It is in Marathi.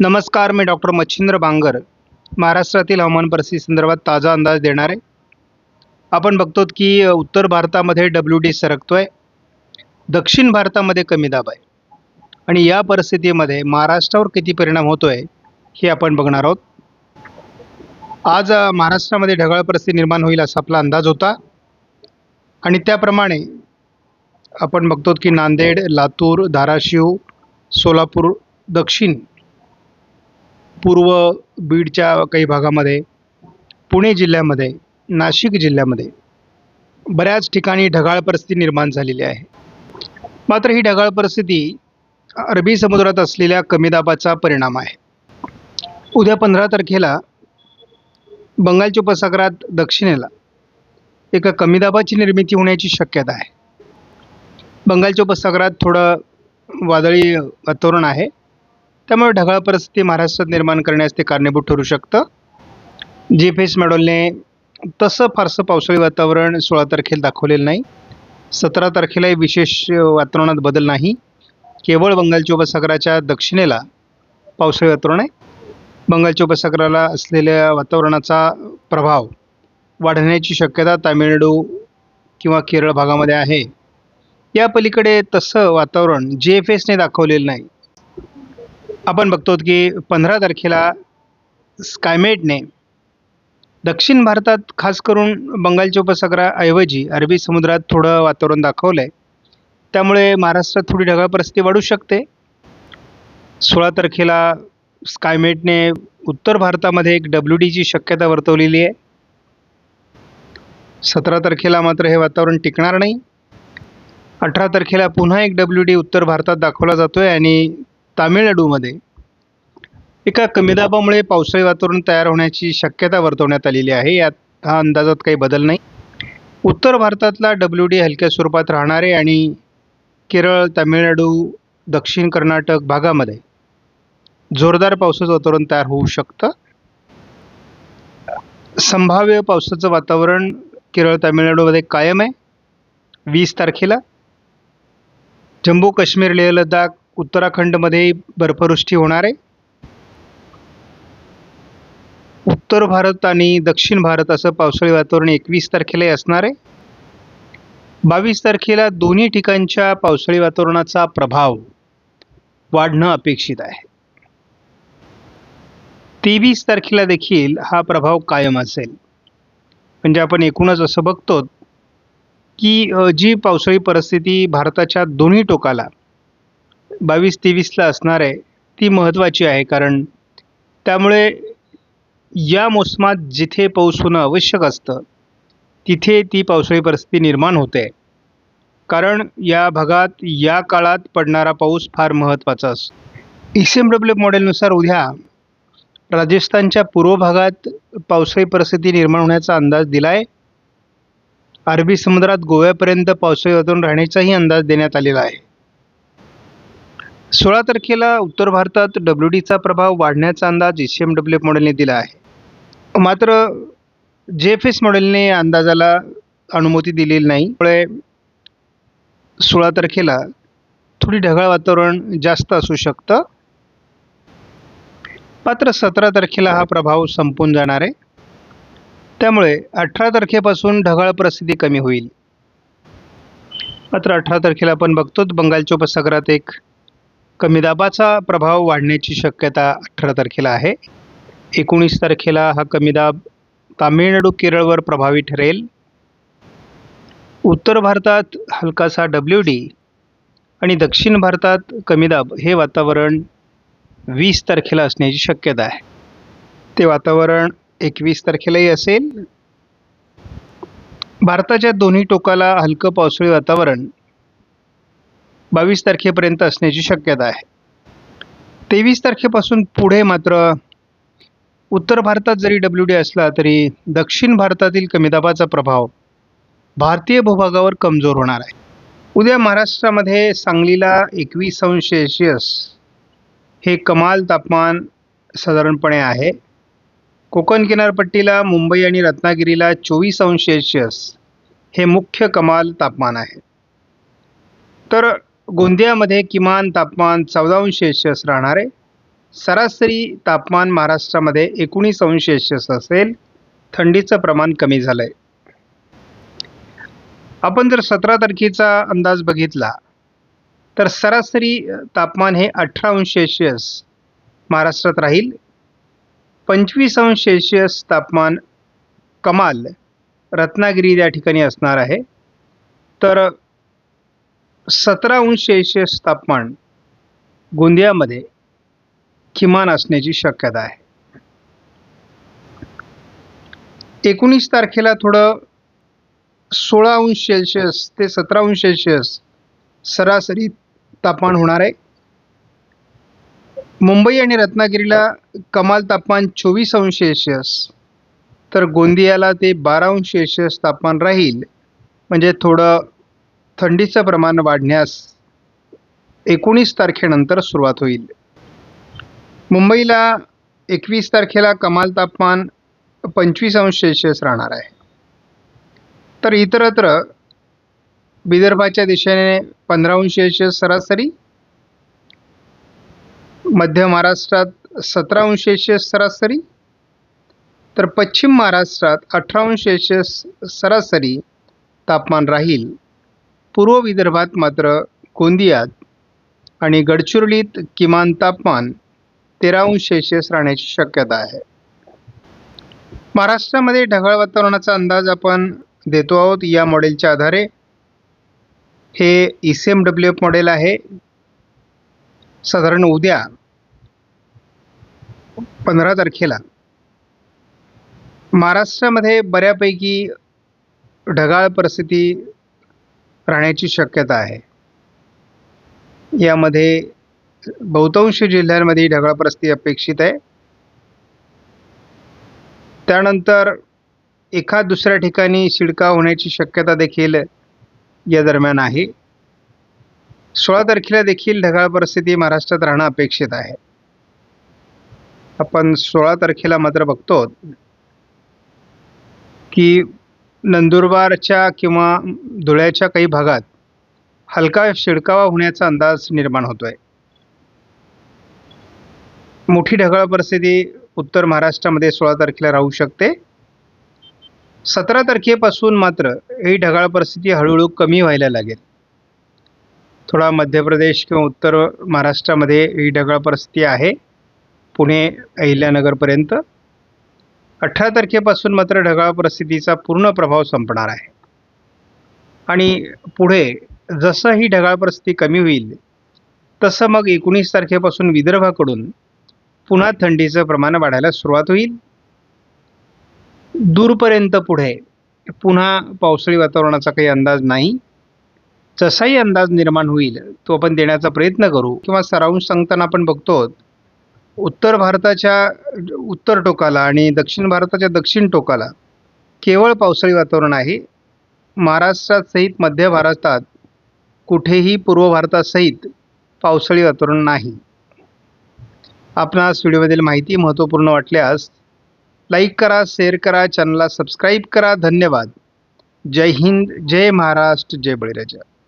नमस्कार मी डॉक्टर मच्छिंद्र बांगर. महाराष्ट्रातील हवामान परिस्थिती संदर्भात ताजा अंदाज देणार. आहे आपण बघतो की उत्तर भारतामध्ये डब्ल्यू डी सरकतो आहे दक्षिण भारतामध्ये कमी दाब आहे. आणि या परिस्थितीमध्ये महाराष्ट्रावर किती परिणाम होतो आहे हे आपण बघणार आहोत. आज महाराष्ट्रामध्ये ढगाळ परिस्थिती निर्माण होईल असा आपला अंदाज होता. आणि त्याप्रमाणे आपण बघतो की नांदेड लातूर धाराशिव सोलापूर दक्षिण पूर्व बीडच्या काही भागामध्ये पुणे जिल्ह्यामध्ये नाशिक जिल्ह्यामध्ये बऱ्याच ठिकाणी ढगाळ परिस्थिती निर्माण झालेली आहे. मात्र ही ढगाळ परिस्थिती अरबी समुद्रात असलेल्या कमी दाबाचा परिणाम आहे. उद्या पंधरा तारखेला बंगालच्या उपसागरात दक्षिणेला एका कमी दाबाची निर्मिती होण्याची शक्यता आहे. बंगालच्या उपसागरात थोडं वादळी वातावरण आहे. त्यामुळे ढगाळ परिस्थिती महाराष्ट्रात निर्माण करण्यास ते कारणीभूत ठरू शकतं. जी एफ एस मॉडेलने तसं फारसं पावसाळी वातावरण सोळा तारखेला दाखवलेलं नाही. सतरा तारखेलाही विशेष वातावरणात बदल नाही. केवळ बंगालच्या उपसागराच्या दक्षिणेला पावसाळी वातावरण आहे. बंगालच्या उपसागराला असलेल्या वातावरणाचा प्रभाव वाढण्याची शक्यता तामिळनाडू किंवा केरळ भागामध्ये आहे. या पलीकडे तसं वातावरण जी एफ एसने दाखवलेलं नाही. आपण बघतो की पंधरा तारखेला स्कायमेटने दक्षिण भारतात खास करून बंगालच्या उपसागराऐवजी अरबी समुद्रात थोडं वातावरण दाखवलं आहे त्यामुळे महाराष्ट्रात थोडी ढगाळ परिस्थिती वाढू शकते. सोळा तारखेला स्कायमेटने उत्तर भारतामध्ये एक डब्ल्यू डीची शक्यता वर्तवलेली आहे. सतरा तारखेला मात्र हे वातावरण टिकणार नाही. अठरा तारखेला पुन्हा एक डब्ल्यू डी उत्तर भारतात दाखवला जातो आहे आणि तामिळनाडूमध्ये एका कमी दाबामुळे पावसाळी वातावरण तयार होण्याची शक्यता वर्तवण्यात आलेली आहे. यात हा अंदाजात काही बदल नाही. उत्तर भारतातला डब्ल्यू डी हलक्या स्वरूपात राहणारे आणि केरळ तामिळनाडू दक्षिण कर्नाटक भागामध्ये जोरदार पावसाचं वातावरण तयार होऊ शकतं. संभाव्य पावसाचं वातावरण केरळ तामिळनाडूमध्ये कायम आहे. वीस तारखेला जम्मू काश्मीर लेह लडाख उत्तराखंडमध्ये बर्फवृष्टी होणार आहे. उत्तर भारत आणि दक्षिण भारत असं पावसाळी वातावरण एकवीस तारखेलाही असणार आहे. बावीस तारखेला दोन्ही ठिकाणच्या पावसाळी वातावरणाचा प्रभाव वाढणं अपेक्षित आहे. तेवीस तारखेला देखील हा प्रभाव कायम असेल. म्हणजे आपण एकूणच असं बघतो की जी पावसाळी परिस्थिती भारताच्या दोन्ही टोकाला बावीस तेवीसला असणार आहे ती महत्त्वाची आहे कारण त्यामुळे या मोसमात जिथे पाऊस होणं आवश्यक असतं तिथे ती पावसाळी परिस्थिती निर्माण होते. कारण या भागात या काळात पडणारा पाऊस फार महत्त्वाचा असतो. ई सी एम डब्ल्यू मॉडेलनुसार उद्या राजस्थानच्या पूर्व भागात पावसाळी परिस्थिती निर्माण होण्याचा अंदाज दिला आहे अरबी समुद्रात गोव्यापर्यंत पावसाळी वातावरण राहण्याचाही अंदाज देण्यात आलेला आहे. सोळा तारखेला उत्तर भारतात डब्ल्यू डीचा प्रभाव वाढण्याचा अंदाज ई सी एम डब्ल्यू मॉडेलने दिला आहे. मात्र जे एफ एस मॉडेलने अंदाजाला अनुमती दिलेली नाही. त्यामुळे सोळा तारखेला थोडी ढगाळ वातावरण जास्त असू शकतं. मात्र सतरा तारखेला हा प्रभाव संपून जाणार आहे. त्यामुळे अठरा तारखेपासून ढगाळ परिस्थिती कमी होईल. मात्र अठरा तारखेला आपण बघतोच बंगालच्या उपसागरात एक कमी दाबाचा प्रभाव वाढण्याची शक्यता अठरा तारखेला आहे. एकोणीस तारखेला हा कमी दाब तामिळनाडू केरळवर प्रभावी ठरेल. उत्तर भारतात हलकासा डब्ल्यू डी आणि दक्षिण भारतात कमी दाब हे वातावरण वीस तारखेला असण्याची शक्यता आहे. ते वातावरण एकवीस तारखेलाही असेल. भारताच्या दोन्ही टोकाला हलकं पावसाळी वातावरण बावीस तारखेपर्यंत असण्याची शक्यता आहे. तेवीस तारखेपासून पुढे मात्र उत्तर भारतात जरी डब्ल्यू डी असला तरी दक्षिण भारतातील कमी दाबाचा प्रभाव भारतीय भूभागावर कमजोर होणार आहे. उद्या महाराष्ट्रामध्ये सांगलीला एकवीस अंश सेल्शियस हे कमाल तापमान साधारणपणे आहे. कोकण किनारपट्टीला मुंबई आणि रत्नागिरीला चोवीस अंश सेल्शियस हे मुख्य कमाल तापमान आहे. तर गोंदियामध्ये किमान तापमान चौदा अंश सेल्शियस राहणार आहे. सरासरी तापमान महाराष्ट्रामध्ये एकोणीस अंश सेल्शियस असेल. थंडीचं प्रमाण कमी झालं आहे आपण जर सतरा तारखेचा अंदाज बघितला तर सरासरी तापमान हे अठरा अंश सेल्शियस महाराष्ट्रात राहील. पंचवीस अंश सेल्शियस तापमान कमाल रत्नागिरी या ठिकाणी असणार आहे. तर सतरा अंश सेल्शियस तापमान गोंदियामध्ये किमान असण्याची शक्यता आहे. एकोणीस तारखेला थोडं सोळा अंश सेल्शियस ते सतरा अंश सेल्शियस सरासरी तापमान होणार आहे. मुंबई आणि रत्नागिरीला कमाल तापमान चोवीस अंश सेल्शियस तर गोंदियाला ते बारा अंश सेल्शियस तापमान राहील. म्हणजे थोडं थंडीचं प्रमाण वाढण्यास एकोणीस तारखेनंतर सुरुवात होईल. मुंबईला एकवीस तारखेला कमाल तापमान पंचवीस अंश सेल्सिअस राहणार आहे. तर इतरत्र विदर्भाच्या दिशेने पंधरा अंश सेल्सिअस सरासरी मध्य महाराष्ट्रात सतरा अंश सेल्सिअस सरासरी तर पश्चिम महाराष्ट्रात अठरा अंश सेल्सिअस सरासरी तापमान राहील. पूर्व विदर्भात मात्र गोंदियात आणि गडचिरोलीत किमान तापमान तेरा अंश सेल्सिअस राहण्याची शक्यता आहे. महाराष्ट्रामध्ये ढगाळ वातावरणाचा अंदाज आपण देतो आहोत. या मॉडेलच्या आधारे हे E C M W F model आहे. साधारण उद्या पंधरा तारखेला महाराष्ट्रामध्ये बऱ्यापैकी ढगाळ परिस्थिती राहण्याची शक्यता आहे. यामध्ये बहुतांश जिल्ह्यांमध्ये ढगाळ परिस्थिती अपेक्षित आहे. त्यानंतर एखाद दुसऱ्या ठिकाणी शिडकाव होण्याची शक्यता देखील या दरम्यान आहे. सोळा तारखेला देखील ढगाळ परिस्थिती महाराष्ट्रात राहणं अपेक्षित आहे. आपण सोळा तारखेला मात्र बघतो की नंदुरबारच्या किंवा धुळ्याच्या काही भागात हलका शिडकावा होण्याचा अंदाज निर्माण होतो आहे मोठी ढगाळ परिस्थिती उत्तर महाराष्ट्रामध्ये सोळा तारखेला राहू शकते. सतरा तारखेपासून मात्र ही ढगाळ परिस्थिती हळूहळू कमी व्हायला लागेल. थोडा मध्य प्रदेश किंवा उत्तर महाराष्ट्रामध्ये ही ढगाळ परिस्थिती आहे. पुणे अहिल्यानगरपर्यंत. अठरा तारखेपासून मात्र ढगाळ परिस्थितीचा पूर्ण प्रभाव संपणार आहे. आणि पुढे जसं ही ढगाळ परिस्थिती कमी होईल तसं मग एकोणीस तारखेपासून विदर्भाकडून पुन्हा थंडीचं प्रमाण वाढायला सुरुवात होईल. दूरपर्यंत पुढे पुन्हा पावसाळी वातावरणाचा काही अंदाज नाही. जसाही अंदाज निर्माण होईल तो आपण देण्याचा प्रयत्न करू किंवा सरावून सांगताना आपण बघतो उत्तर भारताच्या उत्तर टोकाला आणि दक्षिण भारताच्या दक्षिण टोकाला केवळ पावसाळी वातावरण आहे. महाराष्ट्रासहित मध्य भारतात कुठेही पूर्व भारतासहित पावसाळी वातावरण नाही. आपणास व्हिडिओमधील माहिती महत्त्वपूर्ण वाटल्यास लाईक करा शेअर करा चॅनलला सबस्क्राईब करा. धन्यवाद. जय हिंद जय महाराष्ट्र जय बळीराजा.